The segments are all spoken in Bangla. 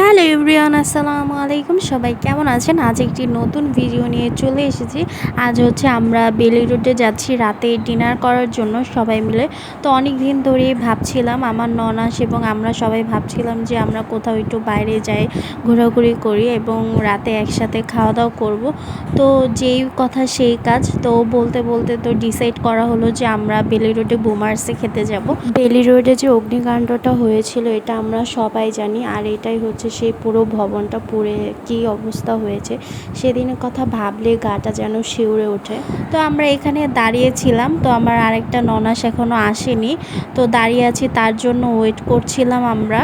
হ্যালো এভরিওয়ান, আসসালামু আলাইকুম। সবাই কেমন আছেন? আজ একটি নতুন ভিডিও নিয়ে চলে এসেছি। আজ হচ্ছে আমরা বেলি রোডে যাচ্ছি রাতে ডিনার করার জন্য সবাই মিলে। তো অনেক দিন ধরেই ভাবছিলাম, আমার ননাস এবং আমরা সবাই ভাবছিলাম যে আমরা কোথাও একটু বাইরে যাই, ঘোরাঘুরি করি এবং রাতে একসাথে খাওয়া দাওয়া করব। তো যেই কথা সেই কাজ। তো বলতে বলতে তো ডিসাইড করা হলো যে আমরা বেলি রোডে বুমার্সে খেতে যাব। বেলি রোডে যে অগ্নিকাণ্ডটা হয়েছিল, এটা আমরা সবাই জানি। আর এটাই হচ্ছে সেই পুরো ভবনটা পুড়ে কি অবস্থা হয়েছে, সেদিনের কথা ভাবলে গাটা যেন শিউরে ওঠে। তো আমরা এখানে দাঁড়িয়েছিলাম, তো আমার আরেকটা ননাস এখনও আসেনি, তো দাঁড়িয়ে আছি তার জন্য ওয়েট করছিলাম আমরা।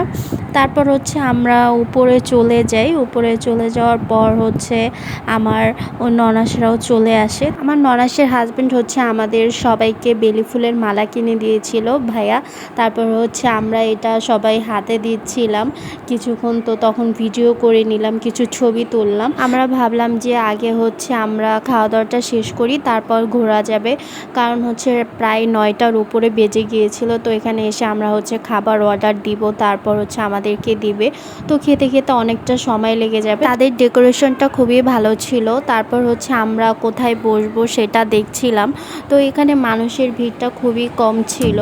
তারপর হচ্ছে আমরা উপরে চলে যাই। উপরে চলে যাওয়ার পর হচ্ছে আমার ননাসরাও চলে আসে। আমার ননাসের হাজবেন্ড হচ্ছে আমাদের সবাইকে বেলি ফুলের মালা কিনে দিয়েছিল ভাইয়া। তারপর হচ্ছে আমরা এটা সবাই হাতে দিচ্ছিলাম। কিছুক্ষণ তো তখন ভিডিও করে নিলাম, কিছু ছবি তুললাম। আমরা ভাবলাম যে আগে হচ্ছে আমরা খাওয়া দাওয়াটা শেষ করি, তারপর ঘোরা যাবে। কারণ হচ্ছে প্রায় নয়টার উপরে বেজে গিয়েছিল, তো এখানে এসে আমরা হচ্ছে খাবার অর্ডার দিব। তারপর হচ্ছে আমাদেরকে দিবে। তো খেতে খেতে অনেকটা সময় লেগে যাবে। তাদের ডেকোরেশনটা খুবই ভালো ছিল। তারপর হচ্ছে আমরা কোথায় বসবো সেটা দেখছিলাম। তো এখানে মানুষের ভিড়টা খুবই কম ছিল।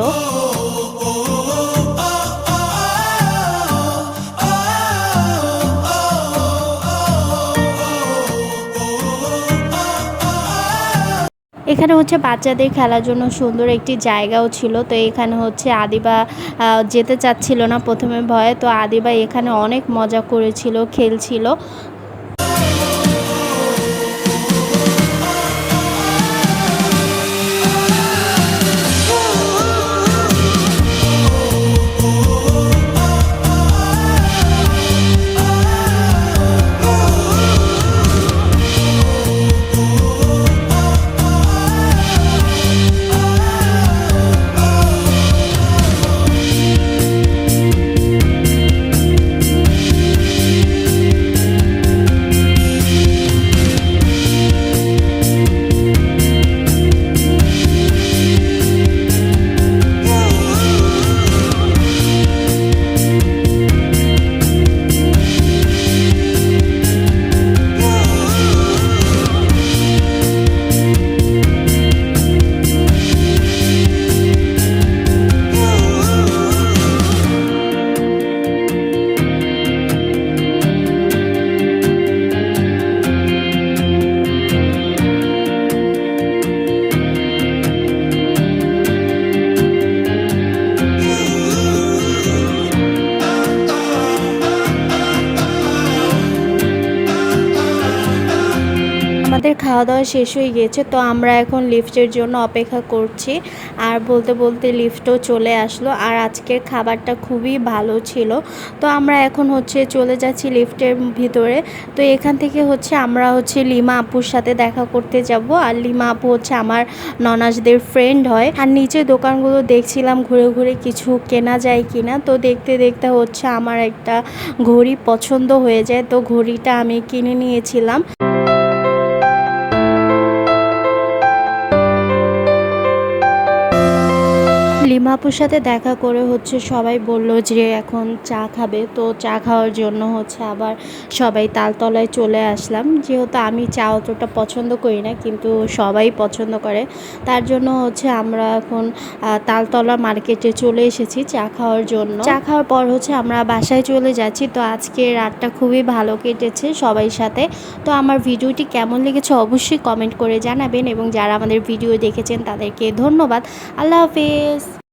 এখানে হচ্ছে বাচ্চাদের খেলার জন্য সুন্দর একটি জায়গাও ছিল। তো এখানে হচ্ছে আদিবা যেতে চাচ্ছিল না প্রথমে ভয়ে। তো আদিবা এখানে অনেক মজা করেছিল, খেলছিল। আমাদের খাওয়া দাওয়া শেষ হয়ে গিয়েছে, তো আমরা এখন লিফটের জন্য অপেক্ষা করছি। আর বলতে বলতে লিফটও চলে আসলো, আর আজকের খাবারটা খুবই ভালো ছিল। তো আমরা এখন হচ্ছে চলে যাচ্ছি লিফটের ভিতরে। তো এখান থেকে হচ্ছে আমরা হচ্ছে লিমা আপুর সাথে দেখা করতে যাব। আর লিমা আপু হচ্ছে আমার ননাসদের ফ্রেন্ড হয়। আর নিচে দোকানগুলো দেখছিলাম ঘুরে ঘুরে কিছু কেনা যায় কিনা। তো দেখতে দেখতে হচ্ছে আমার একটা ঘড়ি পছন্দ হয়ে যায়, তো ঘড়িটা আমি কিনে নিয়েছিলাম। লিমাপুর সাথে দেখা করে হচ্ছে সবাই বলল যে এখন চা খাবে। তো চা খাওয়ার জন্য হচ্ছে আবার সবাই তালতলায় চলে আসলাম। যেহেতু আমি চা অতটা পছন্দ করি না, কিন্তু সবাই পছন্দ করে। তার জন্য হচ্ছে আমরা এখন তালতলা মার্কেটে চলে এসেছি চা খাওয়ার জন্য। চা খাওয়ার পর হচ্ছে আমরা বাসায় চলে যাচ্ছি। তো আজকে রাতটা খুবই ভালো কেটেছে সবাই সাথে। তো আমার ভিডিওটি কেমন লেগেছে অবশ্যই কমেন্ট করে জানাবেন এবং যারা আমাদের ভিডিও দেখেছেন তাদেরকে ধন্যবাদ। আল্লাহ হাফেজ।